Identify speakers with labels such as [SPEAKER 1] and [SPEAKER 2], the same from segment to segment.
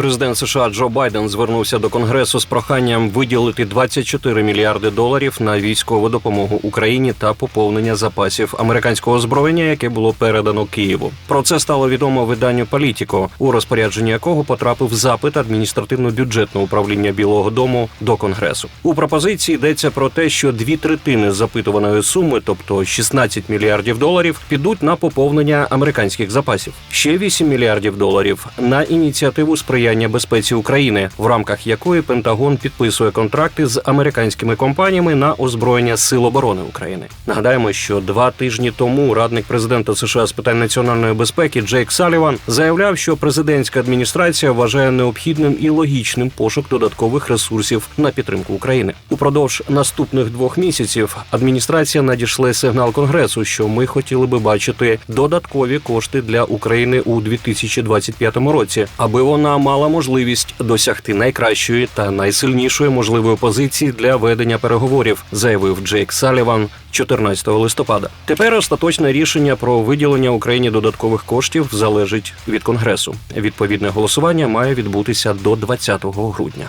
[SPEAKER 1] Президент США Джо Байден звернувся до Конгресу з проханням виділити 24 мільярди доларів на військову допомогу Україні та поповнення запасів американського озброєння, яке було передано Києву. Про це стало відомо виданню Політіко, у розпорядженні якого потрапив запит адміністративно-бюджетного управління Білого Дому до Конгресу. У пропозиції йдеться про те, що дві третини запитуваної суми, тобто 16 мільярдів доларів, підуть на поповнення американських запасів. Ще 8 мільярдів доларів на ініціативу сприяння безпеці України, в рамках якої Пентагон підписує контракти з американськими компаніями на озброєння Сил оборони України. Нагадаємо, що два тижні тому радник президента США з питань національної безпеки Джейк Саліван заявляв, що президентська адміністрація вважає необхідним і логічним пошук додаткових ресурсів на підтримку України. Упродовж наступних двох місяців адміністрація надішле сигнал конгресу, що ми хотіли би бачити додаткові кошти для України у 2025 році, аби вона мала можливість досягти найкращої та найсильнішої можливої позиції для ведення переговорів, заявив Джейк Саліван 14 листопада. Тепер остаточне рішення про виділення Україні додаткових коштів залежить від конгресу. Відповідне голосування має відбутися до 20 грудня.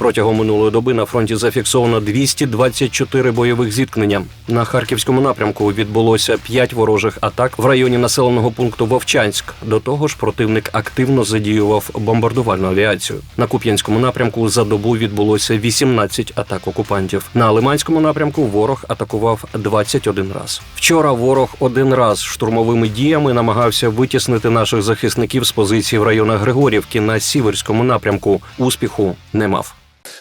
[SPEAKER 1] Протягом минулої доби на фронті зафіксовано 224 бойових зіткнення. На харківському напрямку відбулося 5 ворожих атак в районі населеного пункту Вовчанськ. До того ж, противник активно задіював бомбардувальну авіацію. На Куп'янському напрямку за добу відбулося 18 атак окупантів. На Лиманському напрямку ворог атакував 21 раз. Вчора ворог один раз штурмовими діями намагався витіснити наших захисників з позиції в районах Григорівки на сіверському напрямку. Успіху не мав.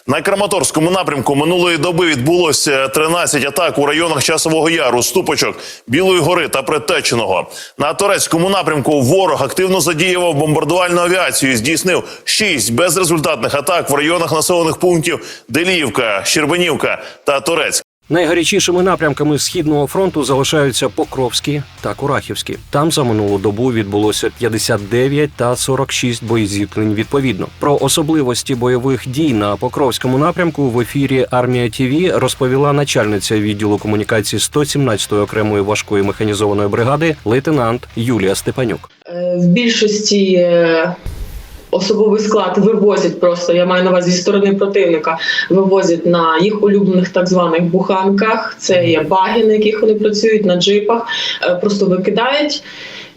[SPEAKER 2] На Краматорському напрямку минулої доби відбулося 13 атак у районах Часового Яру, Ступочок, Білої гори та Предтеченого. На Турецькому напрямку ворог активно задіював бомбардувальну авіацію. і Здійснив 6 безрезультатних атак в районах населених пунктів Деліївка, Щербанівка та Турецьк.
[SPEAKER 1] Найгарячішими напрямками східного фронту залишаються Покровський та Курахівський. Там за минулу добу відбулося 59 та 46 боєзіткнень відповідно. Про особливості бойових дій на Покровському напрямку в ефірі Армія ТІВІ розповіла начальниця відділу комунікації 117-ї окремої важкої механізованої бригади лейтенант Юлія Степанюк.
[SPEAKER 3] Е, В більшості е, особовий склад вивозять просто, я маю на увазі зі сторони противника, вивозять на їх улюблених так званих буханках. Це є баги, на яких вони працюють, на джипах, е, просто викидають.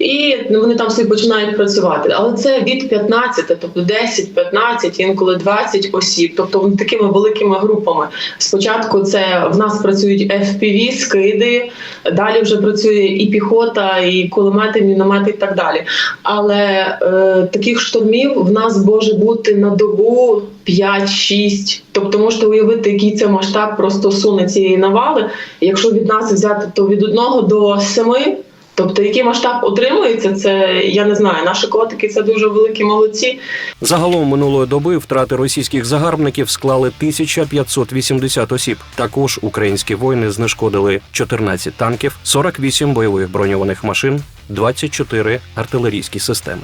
[SPEAKER 3] І ну, вони там собі починають працювати. Але це від 15, тобто 10, 15, інколи 20 осіб, тобто такими великими групами. Спочатку це в нас працюють FPV, скиди, далі вже працює і піхота, і кулемети, міномети, і так далі. Але е, таких штурмів в нас може бути на добу 5-6. Тобто можете уявити, який це масштаб просто суне цієї навали. Якщо від нас взяти, то від 1 до 7. Тобто, який масштаб отримується, це я не знаю. Наші котики це дуже великі молодці.
[SPEAKER 1] Загалом минулої доби втрати російських загарбників склали 1580 осіб. Також українські воїни знешкодили 14 танків, 48 бойових броньованих машин, 24 артилерійські системи.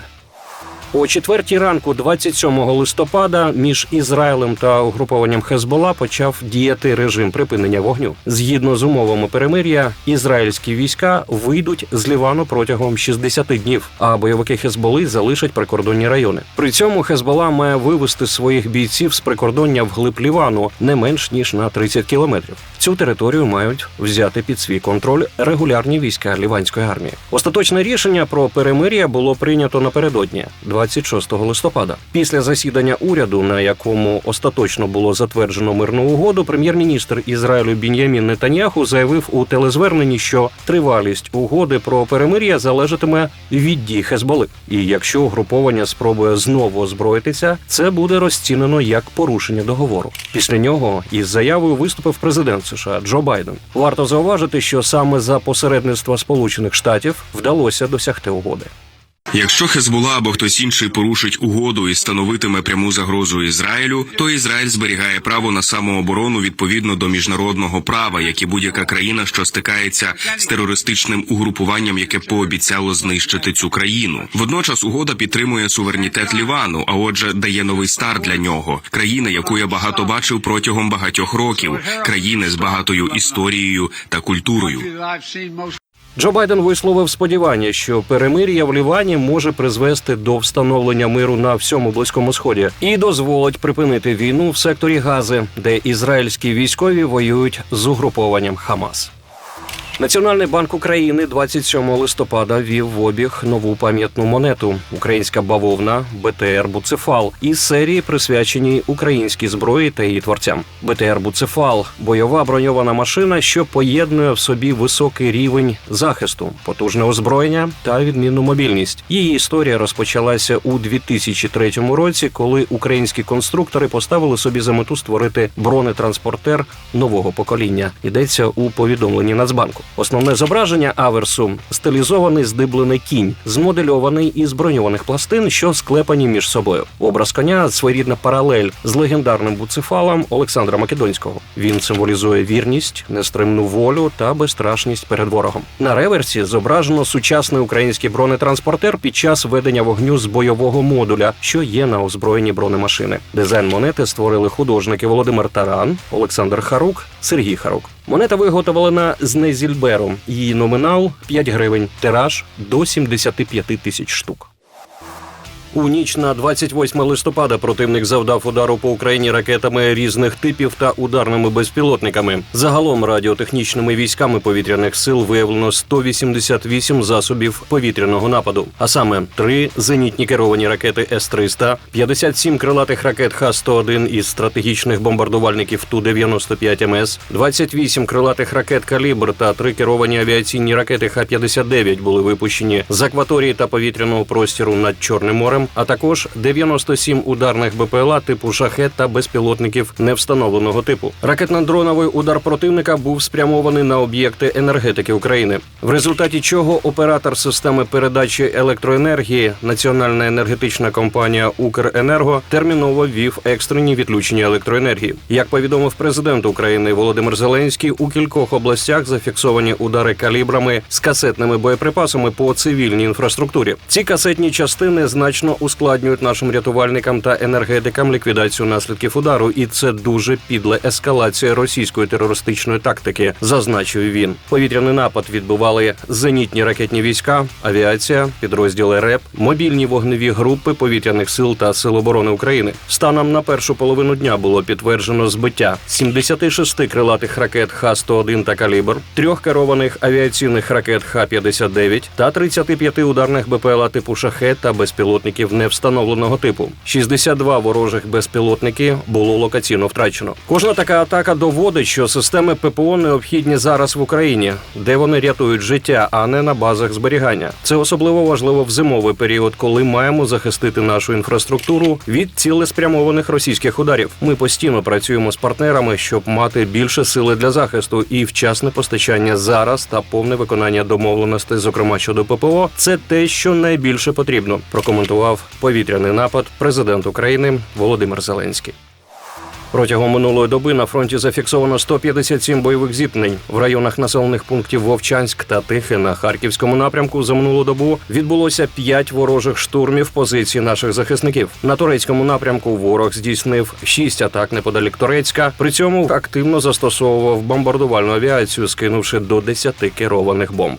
[SPEAKER 1] О четвертій ранку, 27 листопада, між Ізраїлем та угрупованням Хезбола почав діяти режим припинення вогню. Згідно з умовами перемир'я, ізраїльські війська вийдуть з Лівану протягом 60 днів, а бойовики Хезболи залишать прикордонні райони. При цьому Хезбола має вивести своїх бійців з прикордоння вглиб Лівану не менш ніж на 30 кілометрів. Цю територію мають взяти під свій контроль регулярні війська ліванської армії. Остаточне рішення про перемир'я було прийнято напередодні. 26 листопада. Після засідання уряду, на якому остаточно було затверджено мирну угоду, прем'єр-міністр Ізраїлю Бін'ямін Нетаньяху заявив у телезвernенні, що тривалість угоди про перемир'я залежатиме від дій Хезболи. І якщо угруповання спробує знову озброїтися, це буде розцінено як порушення договору. Після нього із заявою виступив президент США Джо Байден. Варто зауважити, що саме за посередництва Сполучених Штатів вдалося досягти угоди.
[SPEAKER 4] Якщо Хезбула або хтось інший порушить угоду і становитиме пряму загрозу Ізраїлю, то Ізраїль зберігає право на самооборону відповідно до міжнародного права, як і будь-яка країна, що стикається з терористичним угрупуванням, яке пообіцяло знищити цю країну. Водночас угода підтримує суверенітет Лівану, а отже, дає новий старт для нього. Країни, яку я багато бачив протягом багатьох років, країни з багатою історією та культурою.
[SPEAKER 1] Джо Байден висловив сподівання, що перемир'я в Лівані може призвести до встановлення миру на всьому близькому сході і дозволить припинити війну в секторі Гази, де ізраїльські військові воюють з угрупованням Хамас. Національний банк України 27 листопада ввів в обіг нову пам'ятну монету Українська бавовна БТР Буцефал із серії, присвяченій українській зброї та її творцям. БТР Буцефал бойова броньована машина, що поєднує в собі високий рівень захисту, потужне озброєння та відмінну мобільність. Її історія розпочалася у 2003 році, коли українські конструктори поставили собі за мету створити бронетранспортер нового покоління. Йдеться у повідомленні Нацбанку. Основне зображення аверсу стилізований здиблений кінь, змодельований із броньованих пластин, що склепані між собою. Образ коня своєрідна паралель з легендарним буцефалом Олександра Македонського. Він символізує вірність, нестримну волю та безстрашність перед ворогом. На реверсі зображено сучасний український бронетранспортер під час ведення вогню з бойового модуля, що є на озброєнні бронемашини. Дизайн монети створили художники Володимир Таран, Олександр Харук, Сергій Харук. Монета виготовлена з незільберу. Її номінал 5 гривень, тираж до 75 тисяч штук. У ніч на 28 листопада противник завдав удару по Україні ракетами різних типів та ударними безпілотниками. Загалом радіотехнічними військами повітряних сил виявлено 188 засобів повітряного нападу, а саме три зенітні керовані ракети С-300, 57 крилатих ракет Х-101 із стратегічних бомбардувальників Ту-95 МС, 28 крилатих ракет Калібр та три керовані авіаційні ракети Х-59 були випущені з акваторії та повітряного простіру над Чорним морем, а також 97 ударних БПЛА типу шахет та безпілотників невстановленого типу. Ракетно-дроновий удар противника був спрямований на об'єкти енергетики України, в результаті чого оператор системи передачі електроенергії Національна енергетична компанія Укренерго терміново ввів екстрені відключення електроенергії. Як повідомив президент України Володимир Зеленський, у кількох областях зафіксовані удари калібрами з касетними боєприпасами по цивільній інфраструктурі. Ці касетні частини значно ускладнюють нашим рятувальникам та енергетикам ліквідацію наслідків удару, і це дуже підла ескалація російської терористичної тактики, зазначив він. Повітряний напад відбували зенітні ракетні війська, авіація, підрозділи РЕП, мобільні вогневі групи повітряних сил та сил оборони України. Станом на першу половину дня було підтверджено збиття 76 крилатих ракет Х-101 та калібр, трьох керованих авіаційних ракет Х-59 та 35 ударних БПЛА типу шахет та безпілотників невстановленого типу. 62 ворожих безпілотники було локаційно втрачено. Кожна така атака доводить, що системи ППО необхідні зараз в Україні, де вони рятують життя, а не на базах зберігання. Це особливо важливо в зимовий період, коли маємо захистити нашу інфраструктуру від цілеспрямованих російських ударів. Ми постійно працюємо з партнерами, щоб мати більше сили для захисту і вчасне постачання зараз та повне виконання домовленостей, зокрема щодо ППО. Це те, що найбільше потрібно. Прокоментував повітряний напад президент України Володимир Зеленський. Протягом минулої доби на фронті зафіксовано 157 бойових зіткнень в районах населених пунктів Вовчанськ та Тихе на харківському напрямку. За минулу добу відбулося 5 ворожих штурмів позицій наших захисників. На турецькому напрямку ворог здійснив 6 атак неподалік Турецька. При цьому активно застосовував бомбардувальну авіацію, скинувши до 10 керованих бомб.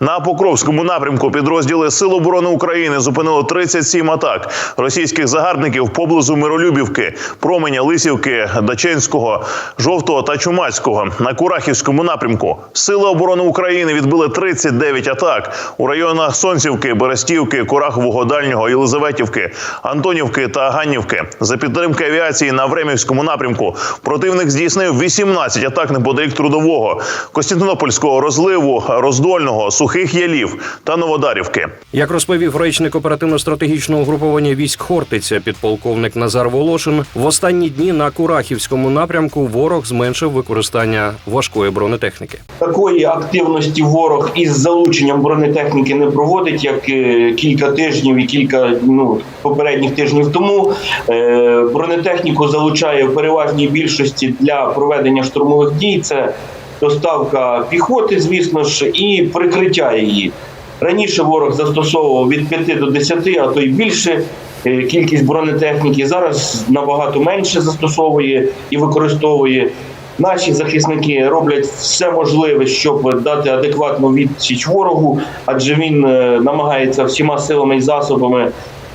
[SPEAKER 2] На Покровському напрямку підрозділи Сил оборони України зупинили 37 атак російських загарбників поблизу Миролюбівки, променя Лисівки, Даченського, Жовтого та Чумацького. На Курахівському напрямку Сили оборони України відбили 39 атак у районах Сонцівки, Берестівки, Курахового Дальнього, Єлизаветівки, Антонівки та Ганнівки. За підтримки авіації на Времівському напрямку противник здійснив 18 атак неподалік трудового, Костянтинопольського розливу, роздольного, сухих ялів та Новодарівки.
[SPEAKER 1] Як розповів речник оперативно-стратегічного угруповання військ Хортиця, підполковник Назар Волошин, в останні дні на Курахівському напрямку ворог зменшив використання важкої бронетехніки.
[SPEAKER 5] Такої активності ворог із залученням бронетехніки не проводить, як е, кілька тижнів і кілька ну попередніх тижнів тому. Е, Бронетехніку залучає в переважній більшості для проведення штурмових дій. Це доставка піхоти, звісно ж, і прикриття її. Раніше ворог застосовував від 5 до 10, а то й більше е, кількість бронетехніки. Зараз набагато менше застосовує і використовує. Наші захисники роблять все можливе, щоб дати адекватну відсіч ворогу, адже він е, намагається всіма силами і засобами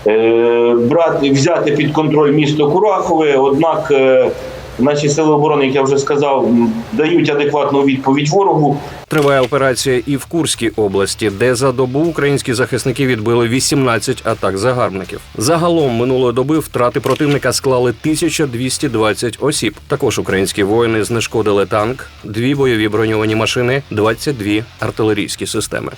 [SPEAKER 5] е, брати, взяти під контроль місто Курахове. Однак наші сили оборони, як я вже сказав, дають адекватну відповідь ворогу.
[SPEAKER 1] Триває операція і в Курській області, де за добу українські захисники відбили 18 атак загарбників. Загалом минулої доби втрати противника склали 1220 осіб. Також українські воїни знешкодили танк, дві бойові броньовані машини, 22 артилерійські системи.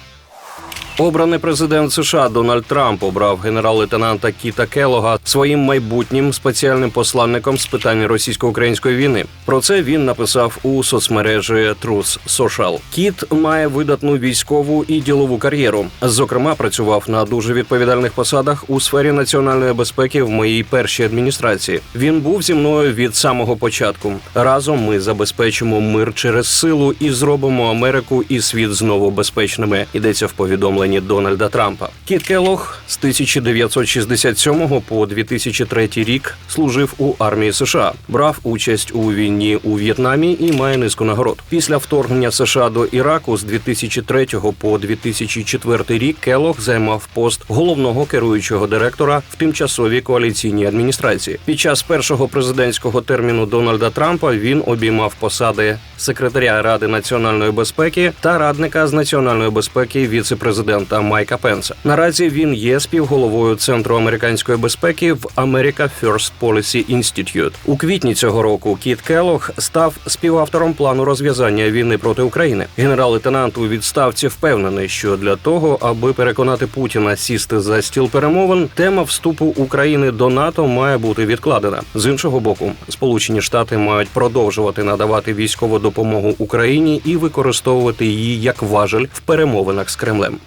[SPEAKER 1] Обраний президент США Дональд Трамп обрав генерал-лейтенанта Кіта Келога своїм майбутнім спеціальним посланником з питань російсько-української війни. Про це він написав у соцмережі Truth Social. Кіт має видатну військову і ділову кар'єру. Зокрема, працював на дуже відповідальних посадах у сфері національної безпеки в моїй першій адміністрації. Він був зі мною від самого початку. Разом ми забезпечимо мир через силу і зробимо Америку і світ знову безпечними. Йдеться в повідомленні Дональда Трампа. Кіт Келлог з 1967 по 2003 рік служив у армії США, брав участь у війні у В'єтнамі і має низку нагород. Після вторгнення США до Іраку з 2003 по 2004 рік Келлог займав пост головного керуючого директора в тимчасовій коаліційній адміністрації. Під час першого президентського терміну Дональда Трампа він обіймав посади секретаря Ради національної безпеки та радника з національної безпеки віце-президента Майка Пенса. Наразі він є співголовою центру американської безпеки в America First Policy Institute. У квітні цього року Кіт Келлог став співавтором плану розв'язання війни проти України. Генерал-лейтенант у відставці впевнений, що для того, аби переконати Путіна сісти за стіл перемовин, тема вступу України до НАТО має бути відкладена. З іншого боку, Сполучені Штати мають продовжувати надавати військову допомогу Україні і використовувати її як важель в перемовинах з Кремлем.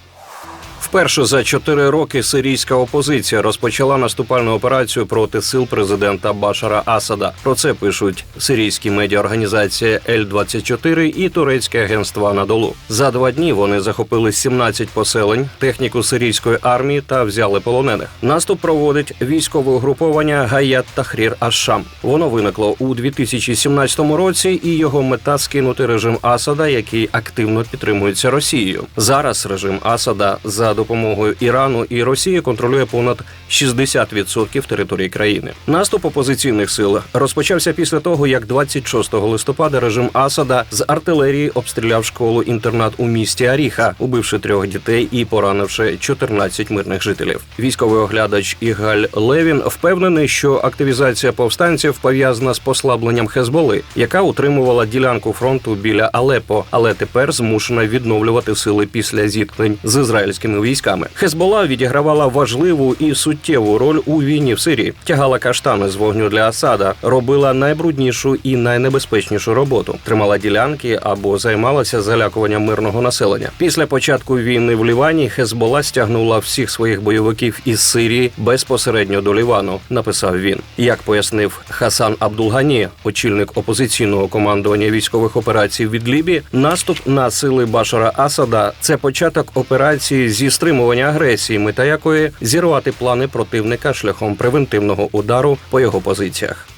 [SPEAKER 1] Вперше за чотири роки сирійська опозиція розпочала наступальну операцію проти сил президента Башара Асада. Про це пишуть сирійські медіаорганізація Л-24 і турецьке агентство Анадолу. За два дні вони захопили 17 поселень, техніку сирійської армії та взяли полонених. Наступ проводить військове угруповання Гаят Тахрір Аш-Шам. Воно виникло у 2017 році, і його мета скинути режим Асада, який активно підтримується Росією. Зараз режим Асада за допомогою Ірану і Росії контролює понад 60% території країни. Наступ опозиційних сил розпочався після того, як 26 листопада режим Асада з артилерії обстріляв школу інтернат у місті Аріха, убивши трьох дітей і поранивши 14 мирних жителів. Військовий оглядач Ігаль Левін впевнений, що активізація повстанців пов'язана з послабленням Хезболи, яка утримувала ділянку фронту біля Алепо, але тепер змушена відновлювати сили після зіткнень з ізраїльськими військами. Хезбола відігравала важливу і суттєву роль у війні в Сирії, тягала каштани з вогню для Асада, робила найбруднішу і найнебезпечнішу роботу, тримала ділянки або займалася залякуванням мирного населення. Після початку війни в Лівані Хезбола стягнула всіх своїх бойовиків із Сирії безпосередньо до Лівану. Написав він. Як пояснив Хасан Абдулгані, очільник опозиційного командування військових операцій від Лібі, наступ на сили Башара Асада це початок операції зі стримування агресії, мета якої зірвати плани противника шляхом превентивного удару по його позиціях.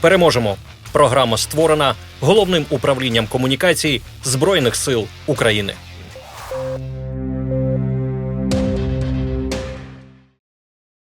[SPEAKER 6] Переможемо. Програма створена головним управлінням комунікацій Збройних сил України.